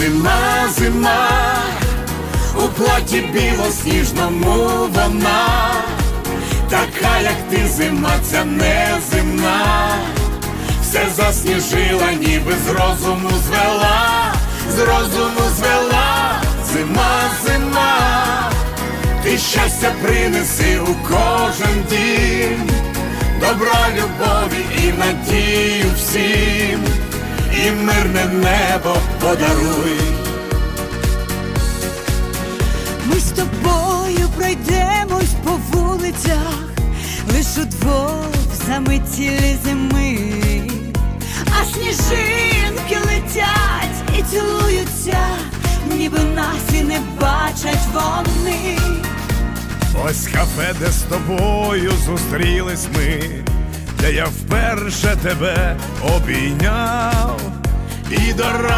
Зима, зима, у платі білосніжному вона, така, як ти зима, ця неземна, все засніжила, ніби з розуму звела, з розуму звела, зима, зима, ти щастя принеси у кожен дім, добра любові і надію всім, і мирне небо подаруй. Ми з тобою пройдемось по вулицях, лиш удвох заметілі зими, а сніжинки летять і цілуються, ніби нас і не бачать вони. Ось кафе, де з тобою зустрілись ми, де я вперше тебе обійняв de